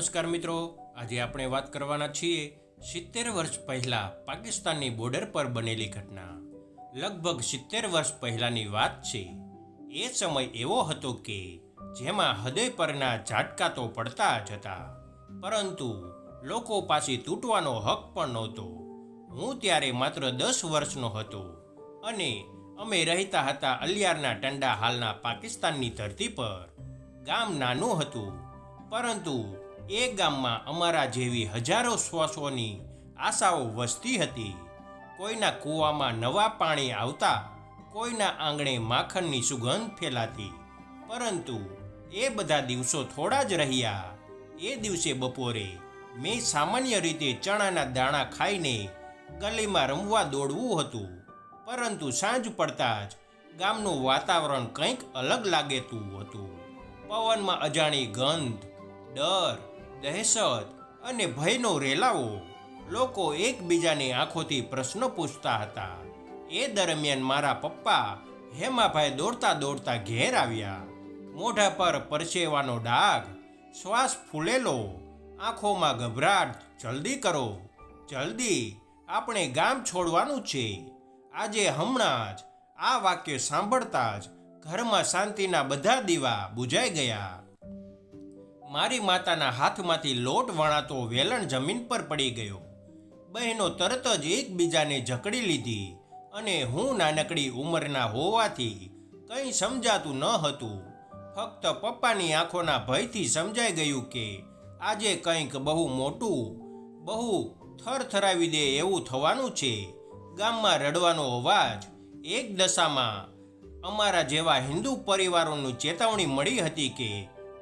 નમસ્કાર મિત્રો. આજે આપણે વાત કરવાના છીએ સિત્તેર વર્ષ પહેલાં પાકિસ્તાનની બોર્ડર પર બનેલી ઘટના. લગભગ સિત્તેર વર્ષ પહેલાંની વાત છે. એ સમય એવો હતો કે જેમાં હૃદય પરના ઝાટકા તો પડતા જ હતા. પરંતુ લોકો પાસે તૂટવાનો હક પણ નહોતો. હું ત્યારે માત્ર દસ વર્ષનો હતો અને અમે રહેતા હતા અલિયારના ટંડા હાલના પાકિસ્તાનની ધરતી પર. ગામ નાનું હતું, પરંતુ એ ગામમાં અમારા જેવી હજારો શ્વાસોની આશાઓ વસતી હતી. કોઈના કૂવામાં નવા પાણી આવતા, કોઈના આંગણે માખણની સુગંધ ફેલાતી. પરંતુ એ બધા દિવસો થોડા જ રહ્યા. એ દિવસે બપોરે મેં સામાન્ય રીતે ચણાના દાણા ખાઈને ગલીમાં રમવા દોડવું હતું. પરંતુ સાંજ પડતા જ ગામનું વાતાવરણ કંઈક અલગ લાગેતું હતું. પવનમાં અજાણી ગંધ, ડર દહેશત અને ભયનો રેલાવો લોકો એકબીજાની આંખોથી પ્રશ્નો પૂછતા હતા. એ દરમિયાન મારા પપ્પા હેમાભાઈ દોડતા દોડતા ઘેર આવ્યા. મોઢા પર પરસેવાનો ડાઘ, શ્વાસ ફૂલેલો, આંખોમાં ગભરાટ, જલ્દી કરો, જલ્દી, આપણે ગામ છોડવાનું છે. આજે હમણાં જ આ વાક્ય સાંભળતા જ ઘરમાં શાંતિના બધા દીવા બુજાઈ ગયા. મારી માતાના હાથમાંથી લોટ વણાતો વેલણ જમીન પર પડી ગયો. બહેનો તરત જ એકબીજાને જકડી લીધી અને હું નાનકડી ઉંમરના હોવાથી કંઈ સમજાતું ન હતું. ફક્ત પપ્પાની આંખોના ભયથી સમજાઈ ગયું કે આજે કંઈક બહુ મોટું, બહુ થરથરાવી દે એવું થવાનું છે. ગામમાં રડવાનો અવાજ એક દશામાં અમારા જેવા હિન્દુ પરિવારોનું ચેતવણી મળી હતી કે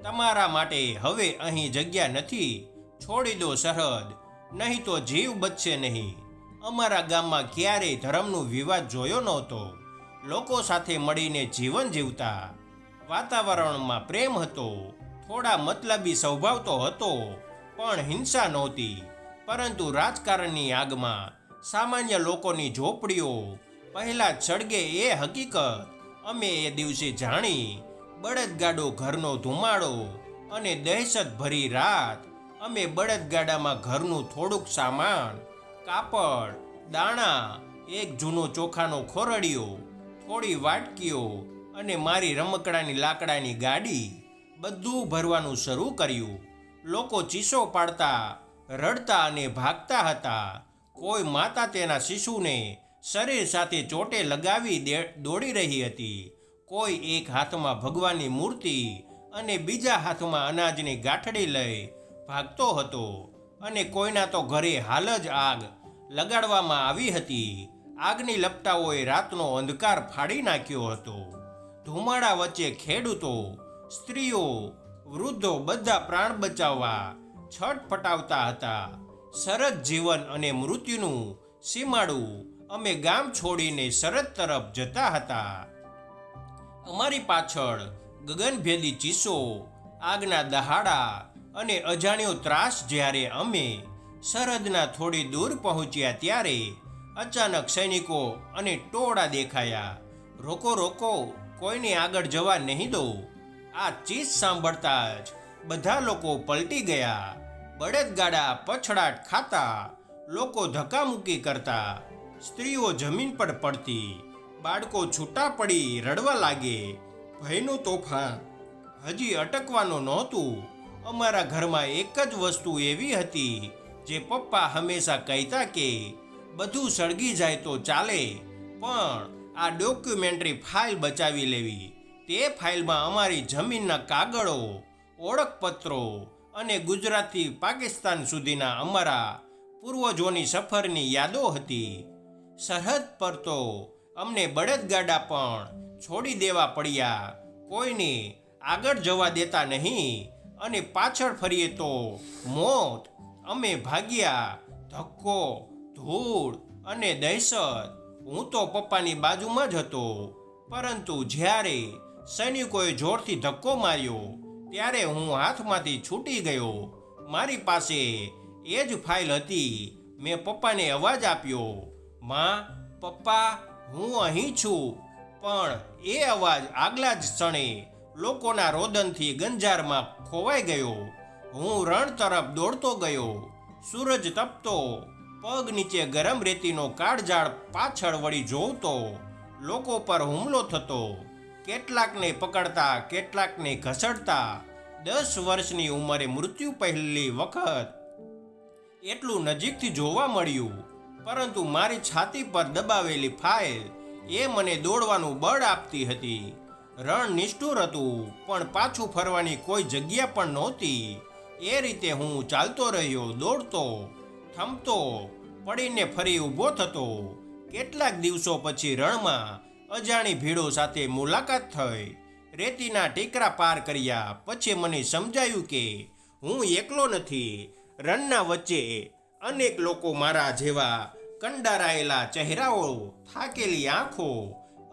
તમારા માટે હવે અહીં જગ્યા નથી. છોડી દો સરહદ, નહીં તો જીવ બચશે નહીં. અમારા ગામમાં ક્યારેય ધર્મનો વિવાદ જોયો નહોતો. લોકો સાથે મળીને જીવન જીવતા. વાતાવરણમાં પ્રેમ હતો. થોડા મતલબી સ્વભાવ તો હતો, પણ હિંસા નહોતી. પરંતુ રાજકારણની આગમાં સામાન્ય લોકોની ઝોપડીઓ પહેલાં સળગે એ હકીકત અમે એ દિવસે જાણી બળદગાડો ઘરનો ધુમાડો અને દહેશત ભરી રાત. અમે બળદગાડામાં ઘરનું થોડુંક સામાન, કાપડ, દાણા, એક જૂનો ચોખાનો ખોરડિયો થોડી વાટકીઓ અને મારી રમકડાની લાકડાની ગાડી બધું ભરવાનું શરૂ કર્યું. લોકો ચીસો પાડતા, રડતા અને ભાગતા હતા. કોઈ માતા તેના શિશુને શરીર સાથે ચોટે લગાવી દોડી રહી હતી. કોઈ એક હાથમાં ભગવાનની મૂર્તિ અને બીજા હાથમાં અનાજની ગાંઠડી લઈ ભાગતો હતો અને કોઈના તો ઘરે હાલ જ આગ લગાડવામાં આવી હતી. આગની લપટાઓએ રાતનો અંધકાર ફાડી નાખ્યો હતો. ધુમાડા વચ્ચે ખેડૂતો, સ્ત્રીઓ, વૃદ્ધો બધા પ્રાણ બચાવવા છટફટાવતા હતા. સરસ જીવન અને મૃત્યુનું સીમાડું અમે ગામ છોડીને સરહદ તરફ જતા હતા. અમારી પાછળ ગગનભેદી ચીસો, આગના દહાડા અને અજાણ્યો ત્રાસ જ્યારે અમે સરહદના થોડી દૂર પહોંચ્યા ત્યારે અચાનક સૈનિકો અને ટોળા દેખાયા. રોકો રોકો, કોઈને આગળ જવા નહીં દો. આ ચીસ સાંભળતા જ બધા લોકો પલટી ગયા. બળદગાડા પછડાટ ખાતા, લોકો ધક્કામુક્કી કરતા, સ્ત્રીઓ જમીન પર પડતી. બાળકો છૂટા પડી રડવા લાગે. ભયનું તોફાન. હજી અટકવાનું નહોતું. અમારા ઘરમાં એક જ વસ્તુ એવી હતી, જે પપ્પા હંમેશા કહેતા કે, બધું સળગી જાય તો ચાલે, પણ આ ડોક્યુમેન્ટરી ફાઇલ બચાવી લેવી. તે ફાઇલમાં અમારી જમીનના કાગળો, ઓળખપત્રો અને ગુજરાતથી પાકિસ્તાન સુધીના અમારા પૂર્વજોની સફરની યાદો હતી. સરહદ પર તો અમને બળદગાડા પણ છોડી દેવા પડ્યા. કોઈને આગળ જવા દેતા નહીં અને પાછળ ફરીએ તો મોત. અમે ભાગ્યા ધક્કો, ધૂળ અને દહેશત. હું તો પપ્પાની બાજુમાં જ હતો. પરંતુ જ્યારે સૈનિકોએ જોરથી ધક્કો માર્યો, ત્યારે હું હાથમાંથી છૂટી ગયો. મારી પાસે એ જ ફાઇલ હતી. મેં પપ્પાને અવાજ આપ્યો, માં, પપ્પા હું અહીં છું, પણ એ અવાજ આગલા જ ક્ષણે લોકોના રોદનથી ગંજારમાં ખોવાઈ ગયો. હું રણ તરફ દોડતો ગયો, સૂરજ તપતો, પગ નીચે ગરમ રેતીનો કાળઝાળ પાછળ વળી જોવતો, લોકો પર હુમલો થતો, કેટલાકને પકડતા, કેટલાકને ઘસડતા, દસ વર્ષની ઉંમરે મૃત્યુ પહેલી વખત. એટલું નજીકથી જોવા મળ્યું પરંતુ મારી છાતી પર દબાવેલી ફાઇલ એ મને દોડવાનું બળ આપતી હતી. રણ નિષ્ઠુર હતું, પણ પાછું ફરવાની કોઈ જગ્યા પણ નહોતી. એ રીતે હું ચાલતો રહ્યો, દોડતો, થમતો, પડીને ફરી ઊભો થતો. કેટલાક દિવસો પછી રણમાં અજાણી ભીડો સાથે મુલાકાત થઈ. રેતીના ટેકરા પાર કર્યા, પછી મને સમજાયું કે હું એકલો નથી. રણના વચ્ચે અનેક લોકો મારા જેવા કંડારાયેલા ચહેરાઓ, થાકેલી આંખો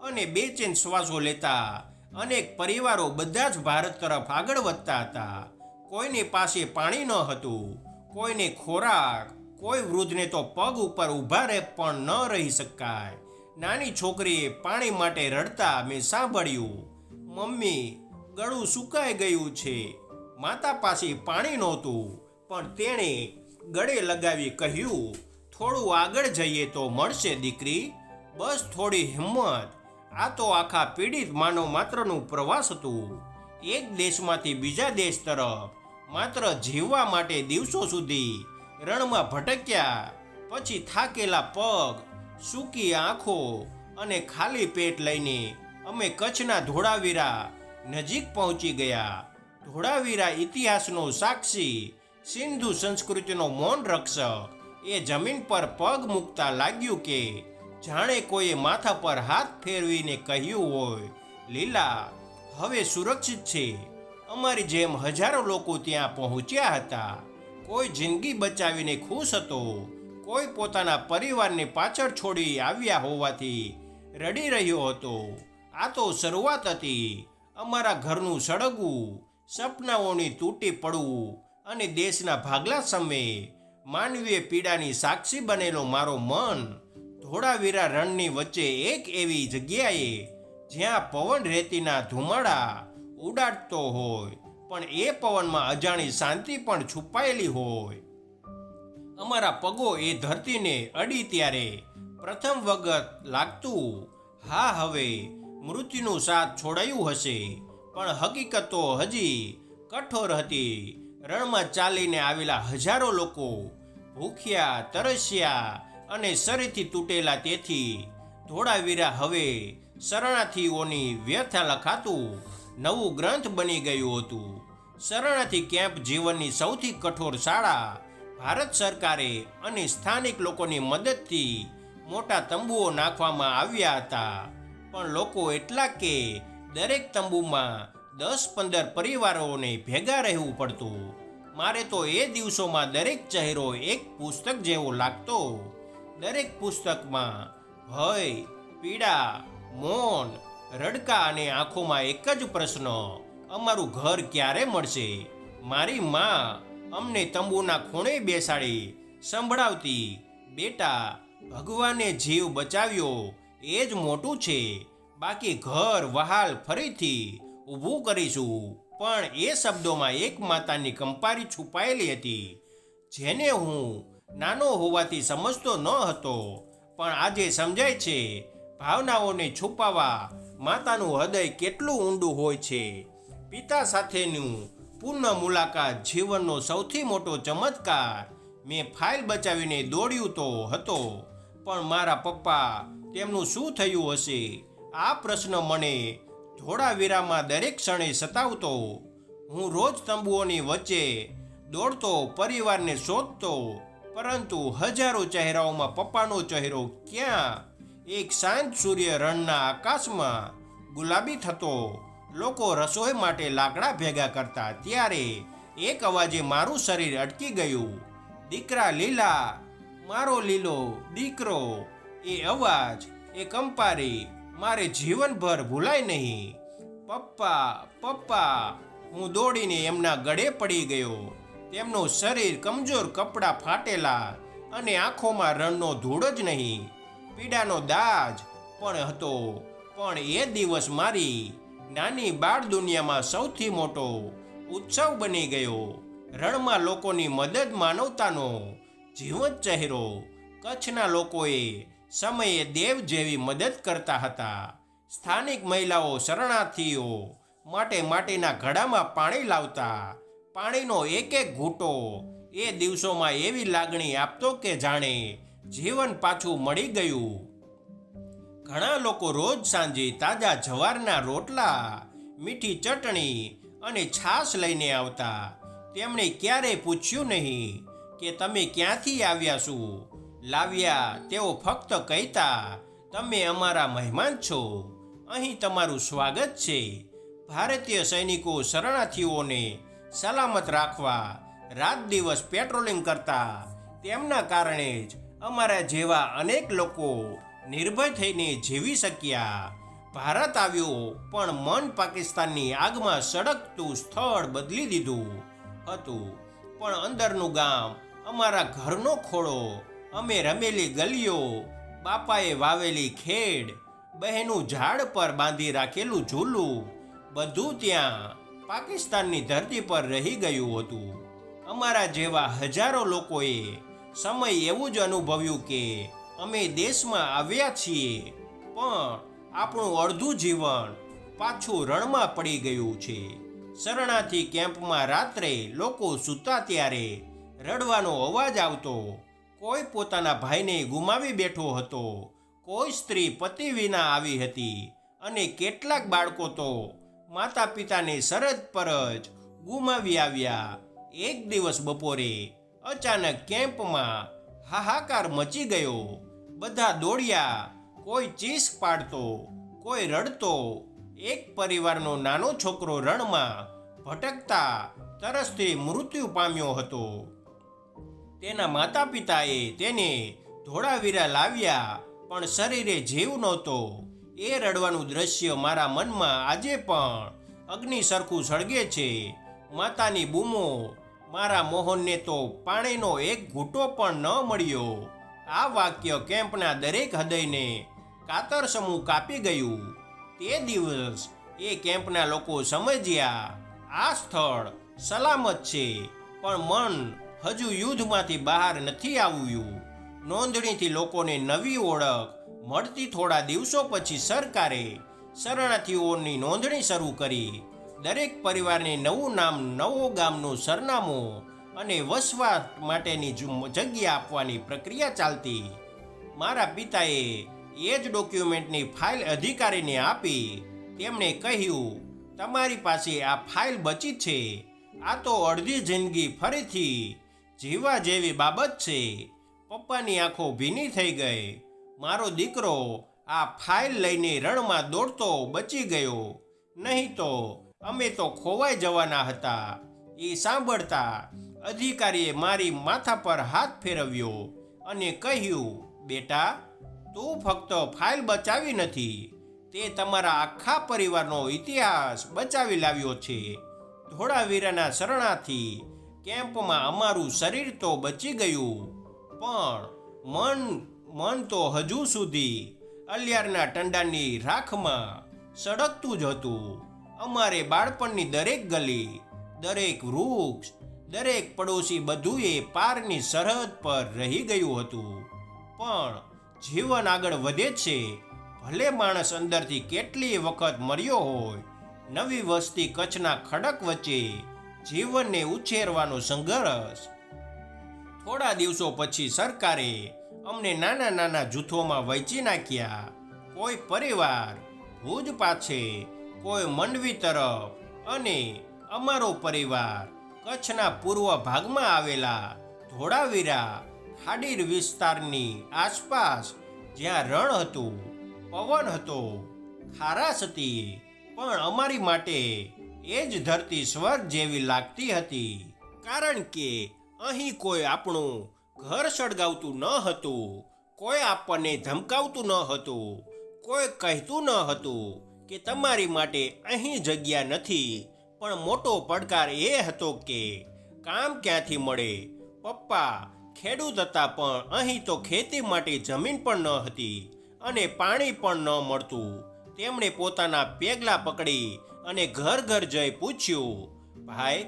અને બેચેન શ્વાસો લેતા અનેક પરિવારો બધા જ ભારત તરફ આગળ વધતા હતા. કોઈની પાસે પાણી ન હતું, કોઈને ખોરાક, કોઈ વૃદ્ધને તો પગ ઉપર ઊભા રહે પણ ન રહી શકાય. નાની છોકરીએ પાણી માટે રડતા મેં સાંભળ્યું, મમ્મી, ગળું સુકાઈ ગયું છે. માતા પાસે પાણી નહોતું, પણ તેણે ગળે લગાવી કહ્યું થોડું આગળ જઈએ તો મળશે, દીકરી. બસ થોડી હિંમત. આ તો આખા પીડિત માનવ માત્રનું પ્રવાસ હતું. એક દેશમાંથી બીજા દેશ તરફ, માત્ર જીવવા માટે દિવસો સુધી રણમાં ભટક્યા. પછી થાકેલા પગ, સૂકી આંખો અને ખાલી પેટ લઈને અમે કચ્છના ધોળાવીરા નજીક પહોંચી ગયા. ધોળાવીરા ઇતિહાસનો સાક્ષી, સિંધુ સંસ્કૃતિનો મૌન રક્ષક એ જમીન પર પગ મૂકતા લાગ્યું કે જાણે કોઈએ માથા પર હાથ ફેરવીને કહ્યું હોય, લીલા, હવે સુરક્ષિત છે. અમારી જેમ હજારો લોકો ત્યાં પહોંચ્યા હતા. કોઈ જિંદગી બચાવીને ખુશ હતો. કોઈ પોતાના પરિવારને પાછળ છોડી આવ્યા હોવાથી રડી રહ્યો હતો. આ તો શરૂઆત હતી. અમારા ઘરનું સળગવું, સપનાઓની તૂટી પડવું અને દેશના ભાગલા સમયે માનવીય પીડાની સાક્ષી બનેલો મારો મન. ધોળાવીરા રણની વચ્ચે એક એવી જગ્યાએ જ્યાં પવન રેતીના ધુમાડા ઉડાડતો હોય, પણ એ પવનમાં અજાણી શાંતિ પણ છુપાયેલી હોય. અમારા પગો એ ધરતીને અડી ત્યારે પ્રથમ વખત લાગતું, હા, હવે મૃત્યુનું સાથ છોડાયું હશે, પણ હકીકતો હજી કઠોર હતી. રણમાં ચાલીને આવેલા હજારો લોકો ભૂખ્યા, તરસ્યા અને શરીરથી તૂટેલા તેથી ધોળાવીરા હવે શરણાર્થીઓની વ્યથા લખાતું નવું ગ્રંથ બની ગયું હતું. શરણાર્થી કેમ્પ જીવનની સૌથી કઠોર શાળા ભારત સરકારે અને સ્થાનિક લોકોની મદદથી મોટા તંબુઓ નાખવામાં આવ્યા હતા. પણ લોકો એટલા કે દરેક તંબુમાં દસ પંદર પરિવારોને ભેગા રહેવું પડતું. મારે તો એ દિવસોમાં દરેક ચહેરો એક પુસ્તક જેવો લાગતો. દરેક પુસ્તકમાં ભય, પીડા, મૌન, રડકા અને આંખોમાં એક જ પ્રશ્ન, અમારું ઘર ક્યારે મળશે? મારી મા અમને તંબુના ખૂણે બેસાડી સંભળાવતી, બેટા, ભગવાને જીવ બચાવ્યો, એ જ મોટું છે. બાકી ઘર વહાલ ફરીથી ઊભું કરીશું. પણ એ શબ્દોમાં એક માતાની કંપારી છુપાયેલી હતી, જેને હું નાનો હોવાથી સમજતો ન હતો. પણ આજે સમજાય છે, ભાવનાઓને છુપાવવા માતાનું હૃદય કેટલું ઊંડું હોય છે. પિતા સાથેનું પૂર્ણ મુલાકાત જીવનનો સૌથી મોટો ચમત્કાર મેં ફાઇલ બચાવીને દોડ્યું તો હતો. પણ મારા પપ્પા, તેમનું શું થયું હશે? આ પ્રશ્ન મને ધોળાવીરામાં દરેક ક્ષણે સતાવતો. હું રોજ તંબુઓની વચ્ચે દોડતો, પરિવારને શોધતો, પરંતુ હજારો ચહેરાઓમાં પપ્પાનો ચહેરો ક્યાં? એક શાંત સૂર્ય રણના આકાશમાં ગુલાબી થતો. લોકો રસોઈ માટે લાકડા ભેગા કરતા. ત્યારે એક અવાજે મારું શરીર અટકી ગયું. દીકરા લીલા, મારો લીલો દીકરો. એ અવાજ, એ કંપારી મારે જીવનભર ભૂલાય નહીં. પપ્પા પપ્પા, હું દોડીને એમના ગળે પડી ગયો. તેમનું શરીર કમજોર કપડાં ફાટેલા અને આંખોમાં રણનો ધૂળ જ નહીં. પીડાનો દાજ પણ હતો, પણ એ દિવસ મારી નાની બાળ દુનિયામાં સૌથી મોટો ઉત્સવ બની ગયો. રણમાં લોકોની મદદ માનવતાનો જીવંત ચહેરો, કચ્છના લોકોએ સમયે દેવ જેવી મદદ કરતા હતા. સ્થાનિક મહિલાઓ શરણાર્થીઓ માટે માટીના ઘડામાં પાણી લાવતા. પાણીનો એક એક ઘૂંટો એ દિવસોમાં એવી લાગણી આપતો કે જાણે જીવન પાછું મળી ગયું. ઘણા લોકો રોજ સાંજે તાજા જવારના રોટલા, મીઠી ચટણી અને છાશ લઈને આવતા. તેમણે ક્યારેય પૂછ્યું નહીં કે તમે ક્યાંથી આવ્યા છો? લાવ્યા, તેઓ ફક્ત કહેતા, તમે અમારા મહેમાન છો. અહીં તમારું સ્વાગત છે. ભારતીય સૈનિકો શરણાર્થીઓને સલામત રાખવા, રાત દિવસ પેટ્રોલિંગ કરતા. તેમના કારણે જ અમારા જેવા અનેક લોકો નિર્ભય થઈને જીવી શક્યા. ભારત આવ્યો, પણ મન પાકિસ્તાનની આગમાં સળગતું સ્થળ બદલી દીધું હતું. પણ અંદરનું ગામ, અમારા ઘરનો ખોળો અમે રમેલી ગલીઓ, બાપાએ વાવેલી ખેડ, બહેનું ઝાડ પર બાંધી રાખેલું ઝૂલું, બધું ત્યાં પાકિસ્તાનની ધરતી પર રહી ગયું હતું. અમારા જેવા હજારો લોકોએ સમય એવું જ અનુભવ્યું કે અમે દેશમાં આવ્યા છીએ, પણ આપણું અડધું જીવન પાછું રણમાં પડી ગયું છે. શરણાર્થી કેમ્પમાં રાત્રે લોકો સૂતા ત્યારે રડવાનો અવાજ આવતો કોઈ પોતાના ભાઈને ગુમાવી બેઠો હતો. કોઈ સ્ત્રી પતિ વિના આવી હતી અને કેટલાક બાળકો તો માતા પિતાને સરહદ પર જ ગુમાવી આવ્યા. એક દિવસ બપોરે અચાનક કેમ્પમાં હાહાકાર મચી ગયો. બધા દોડ્યા, કોઈ ચીસ પાડતો, કોઈ રડતો. એક પરિવારનો નાનો છોકરો રણમાં ભટકતા તરસથી મૃત્યુ પામ્યો હતો. તેના માતા પિતાએ તેને ધોળાવીરા લાવ્યા, પણ શરીરે જીવ નહોતો. એ રડવાનું દ્રશ્ય મારા મનમાં આજે પણ અગ્નિ સરખું સળગે છે. માતાની બૂમો, મારા મોહનને તો પાણીનો એક ઘૂંટો પણ ન મળ્યો. આ વાક્ય કેમ્પના દરેક હૃદયને કાતર સમૂહ કાપી ગયું. તે દિવસ એ કેમ્પના લોકો સમજ્યા, આ સ્થળ સલામત છે, પણ મન હજુ યુદ્ધમાંથી બહાર નથી આવ્યું. નોંધણીથી લોકોને નવી ઓળખ મળતી થોડા દિવસો પછી સરકારે શરણાર્થીઓની નોંધણી શરૂ કરી. દરેક પરિવારને નવું નામ, નવો ગામનું સરનામું અને વસવાટ માટેની જગ્યા આપવાની પ્રક્રિયા ચાલતી. મારા પિતાએ એ જ ડોક્યુમેન્ટની ફાઇલ અધિકારીને આપી. તેમણે કહ્યું, તમારી પાસે આ ફાઇલ બચી છે. આ તો અડધી જિંદગી ફરીથી જીવવા જેવી બાબત છે. પપ્પાની આંખો ભીની થઈ ગઈ. મારો દીકરો આ ફાઇલ લઈને રણમાં દોડતો બચી ગયો. નહીં તો અમે તો ખોવાઈ જવાના હતા. એ સાંભળતા અધિકારીએ મારી માથા પર હાથ ફેરવ્યો અને કહ્યું, બેટા, તું ફક્ત ફાઇલ બચાવી નથી. તે તમારા આખા પરિવારનો ઇતિહાસ બચાવી લાવ્યો છે. ધોળાવીરાના શરણાથી કેમ્પમાં અમારું શરીર તો બચી ગયું, પણ મન મન તો હજુ સુધી અલિયારના ટંડાની રાખમાં સળગતું જ હતું. અમારે બાળપણની દરેક ગલી, દરેક વૃક્ષ, દરેક પડોશી બધુંએ પારની સરહદ પર રહી ગયું હતું. પણ જીવન આગળ વધે છે, ભલે માણસ અંદરથી કેટલીય વખત મર્યો હોય, નવી વસ્તી કચ્છના ખડક વચ્ચે જીવનને ઉછેરવાનો સંઘર્ષ. થોડા દિવસો પછી સરકારે અમને નાના નાના જૂથોમાં વહેંચી નાખ્યા. કોઈ પરિવાર, ભુજ પાસે, કોઈ મંડવી તરફ અને અમારો પરિવાર કચ્છના પૂર્વ ભાગમાં આવેલા ધોળાવીરા, ખાડીર વિસ્તારની આસપાસ જ્યાં રણ હતું, પવન હતો ખારાસ હતી પણ અમારી માટે એ જ ધરતી સ્વર્ગ જેવી લાગતી હતી. કારણ કે અહીં કોઈ આપણું ઘર સળગાવતું ન હતું, કોઈ આપણને ધમકાવતું ન હતું, કોઈ કહેતું ન હતું કે તમારી માટે અહીં જગ્યા નથી. પણ મોટો પડકાર એ હતો કે કામ ક્યાંથી મળે? પપ્પા, ખેડૂત હતા પણ અહીં તો ખેતી માટે જમીન પણ ન હતી અને પાણી પણ ન મળતું. તેમણે પોતાના પેગલા પકડી અને ઘર ઘર જઈ પૂછ્યું, ભાઈ,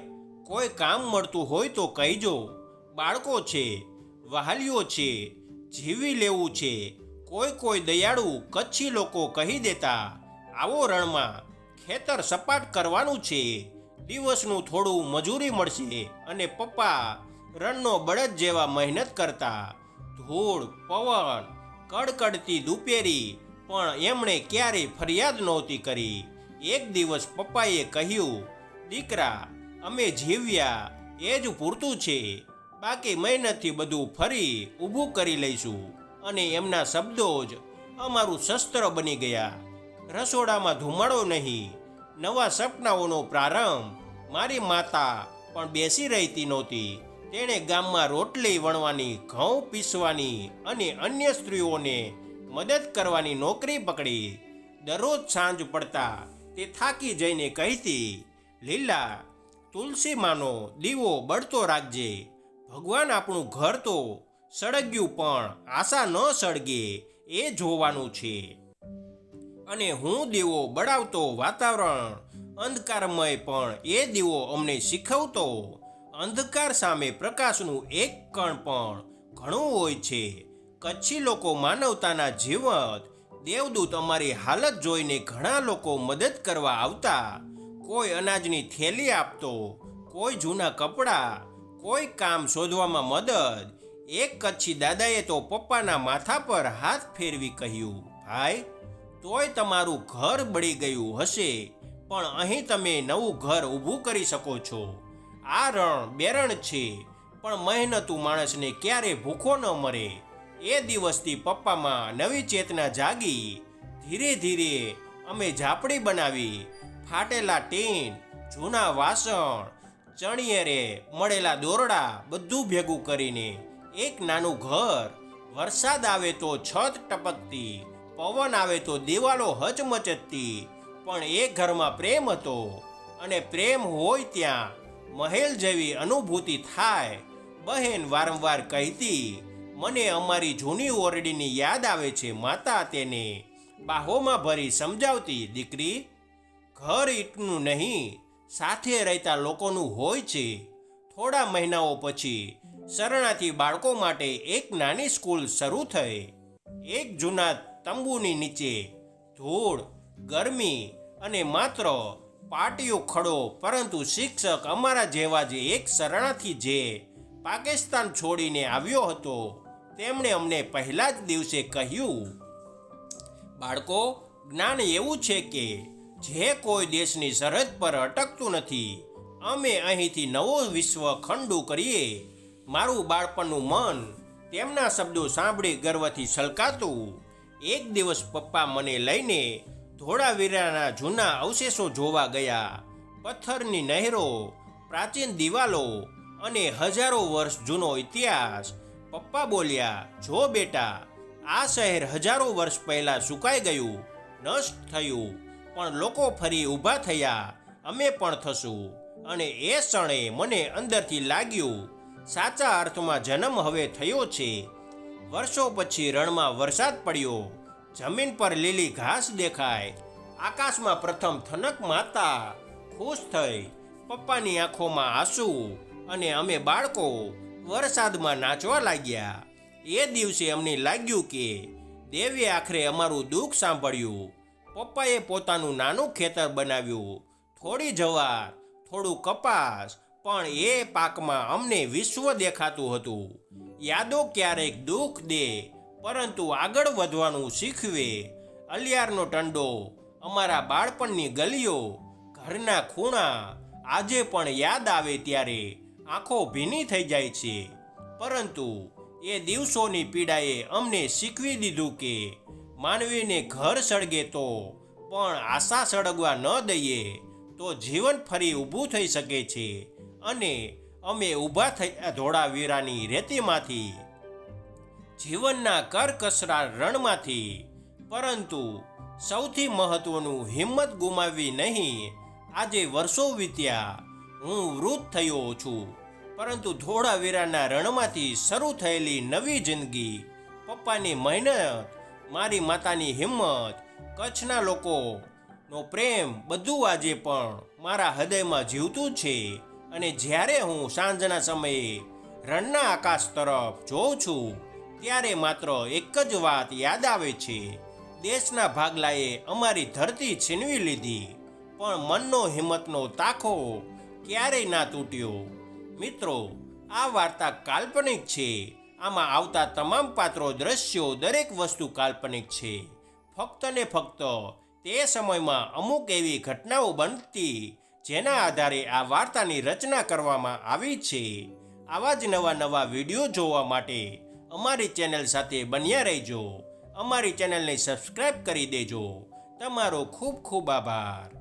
કોઈ કામ મળતું હોય તો કહીજો. બાળકો છે, વહાલીઓ છે, જીવી લેવું છે. કોઈ કોઈ દયાળુ કચ્છી લોકો કહી દેતા, આવો રણમાં ખેતર સપાટ કરવાનું છે. દિવસનું થોડું મજૂરી મળશે અને પપ્પા રણનો બળદ જેવા મહેનત કરતા. ધૂળ, પવન, કડકડતી દુપેરી પણ એમણે ક્યારેય ફરિયાદ નહોતી કરી. એક દિવસ પપ્પાએ કહ્યું, દીકરા, અમે જીવ્યા, એ જ પૂરતું છે. બાકી મહેનતથી બધું ફરી ઊભું કરી લઈશું. અને એમના શબ્દો જ અમારું શસ્ત્ર બની ગયા. રસોડામાં ધુમાડો નહીં. નવા સપનાઓનો પ્રારંભ મારી માતા પણ બેસી રહેતી નહોતી. તેણે ગામમાં રોટલી વણવાની, ઘઉં પીસવાની અને અન્ય સ્ત્રીઓને મદદ કરવાની નોકરી પકડી. દરરોજ સાંજ પડતા તે થાકી જઈને કહેતી, લીલા તુલસી માનો દીવો બળતો રાખજે. ભગવાન આપણું ઘર તો સળગ્યું પણ આશા ન સળગે, એ જોવાનું છે. અને હું દીવો બળાવતો વાતાવરણ અંધકારમય પણ એ દીવો અમને શીખવતો. અંધકાર સામે પ્રકાશનું એક કણ પણ ઘણું હોય છે. કચ્છી લોકો માનવતાના જીવત, દેવદૂત અમારી હાલત જોઈને ઘણા લોકો મદદ કરવા આવતા. કોઈ અનાજની થેલી આપતો, કોઈ જૂના કપડાં, કોઈ કામ શોધવામાં મદદ. એક કચ્છી દાદાએ તો પપ્પાના માથા પર હાથ ફેરવી કહ્યું, ભાઈ, તોય તમારું ઘર બળી ગયું હશે, પણ અહીં તમે નવું ઘર ઊભું કરી શકો છો. આ રણ બેરણ છે, પણ મહેનતુ માણસને ક્યારે ભૂખો ન મરે. એ દિવસથી પપ્પામાં નવી ચેતના જાગી. ધીરે ધીરે અમે ઝાપડી બનાવી. ફાટેલા ટીન, જૂના વાસણ, ચણિયરે, મળેલા દોરડા બધું ભેગું કરીને એક નાનું ઘર. વરસાદ આવે તો છત ટપકતી, પવન આવે તો દિવાલો હચમચતી, પણ એ ઘરમાં પ્રેમ હતો અને પ્રેમ હોય ત્યાં. મહેલ જેવી અનુભૂતિ થાય. બહેન વારંવાર કહેતી મને અમારી જૂની ઓરડીની યાદ આવે છે. માતા તેને બાહોમાં ભરી સમજાવતી, દીકરી, ઘર ઈટનું નહીં, સાથે રહેતા લોકોનું હોય છે. થોડા મહિનાઓ પછી શરણાથી બાળકો માટે એક નાની સ્કૂલ શરૂ થઈ. એક જૂના તંબુની નીચે ધૂળ, ગરમી અને માત્ર પાટીયો ખડો, પરંતુ શિક્ષક અમારા જેવા જે એક શરણાથી જે પાકિસ્તાન છોડીને આવ્યો હતો. તેમણે અમને પહેલા જ દિવસે કહ્યું, બાળકો, જ્ઞાન એવું છે કે જે કોઈ દેશની સરહદ પર અટકતું નથી, અમે અહીંથી નવો વિશ્વ ખંડુ કરીએ. મારું બાળપણનું મન તેમના શબ્દો સાંભળી ગર્વથી છલકાતું. એક દિવસ પપ્પા મને લઈને ધોળાવીરાના જૂના અવશેષો જોવા ગયા. પથ્થરની નહેરો, પ્રાચીન દિવાલો અને હજારો વર્ષ જૂનો ઇતિહાસ પપ્પા બોલ્યા, જો બેટા, આ શહેર હજારો વર્ષ પહેલા સુકાઈ ગયું, નષ્ટ થયું, પણ લોકો ફરી ઊભા થયા, અમે પણ થશું. અને એ ક્ષણે મને અંદરથી લાગ્યું, સાચા અર્થમાં જન્મ હવે થયો છે. વર્ષો પછી રણમાં વરસાદ પડ્યો, જમીન પર લીલી ઘાસ દેખાય, આકાશમાં પ્રથમ થનક માતા ખુશ થઈ, પપ્પાની આંખોમાં આંસુ, અને અમે બાળકો વરસાદમાં નાચવા લાગ્યા. એ દિવસે અમને લાગ્યું કે દેવે આખરે અમારું દુઃખ સાંભળ્યું. પપ્પાએ પોતાનું નાનું ખેતર બનાવ્યું. થોડી જવાર, થોડું કપાસ, પણ એ પાકમાં અમને વિશ્વ દેખાતું હતું. યાદો ક્યારેક દુઃખ દે, પરંતુ આગળ વધવાનું શીખવે. અલિયારનો ટંડો, અમારા બાળપણની ગલીઓ, ઘરના ખૂણા, આજે પણ યાદ આવે ત્યારે આંખો ભીની થઈ જાય છે. પરંતુ એ દિવસોની પીડાએ અમને શીખવી દીધું કે માનવીને ઘર સળગે તો પણ આશા સળગવા ન દઈએ તો જીવન ફરી ઊભું થઈ શકે છે અને અમે ઊભા થયા ધોળાવીરાની રેતીમાંથી, જીવનના કરકસરા રણમાંથી. પરંતુ સૌથી મહત્વનું હિંમત ગુમાવી નહીં, આજે વર્ષો વીત્યા હું વૃદ્ધ થયો છું. પરંતુ ધોળાવીરાના રણમાંથી શરૂ થયેલી નવી જિંદગી, પપ્પાની મહેનત, મારી માતાની હિંમત, કચ્છના લોકો નો પ્રેમ, બધું આજે પણ મારા હૃદયમાં જીવતું છે. અને જ્યારે હું સાંજના સમયે રણના આકાશ તરફ જોઉં છું, ત્યારે માત્ર એક જ વાત યાદ આવે છે. દેશના ભાગલાએ અમારી ધરતી છીનવી લીધી, પણ મનનો હિંમતનો તાખો ક્યારેય ના તૂટ્યો. મિત્રો, આ વાર્તા કાલ્પનિક છે. આમાં આવતા તમામ પાત્રો, દ્રશ્યો દરેક વસ્તુ કાલ્પનિક છે. ફક્ત ને ફક્ત તે સમયમાં અમુક એવી ઘટનાઓ બનતી જેના આધારે આ વાર્તાની રચના કરવામાં આવી છે. આવા જ નવા નવા વીડિયો જોવા માટે અમારી ચેનલ સાથે બન્યા રહેજો. અમારી ચેનલને સબસ્ક્રાઈબ કરી દેજો. તમારો ખૂબ ખૂબ આભાર.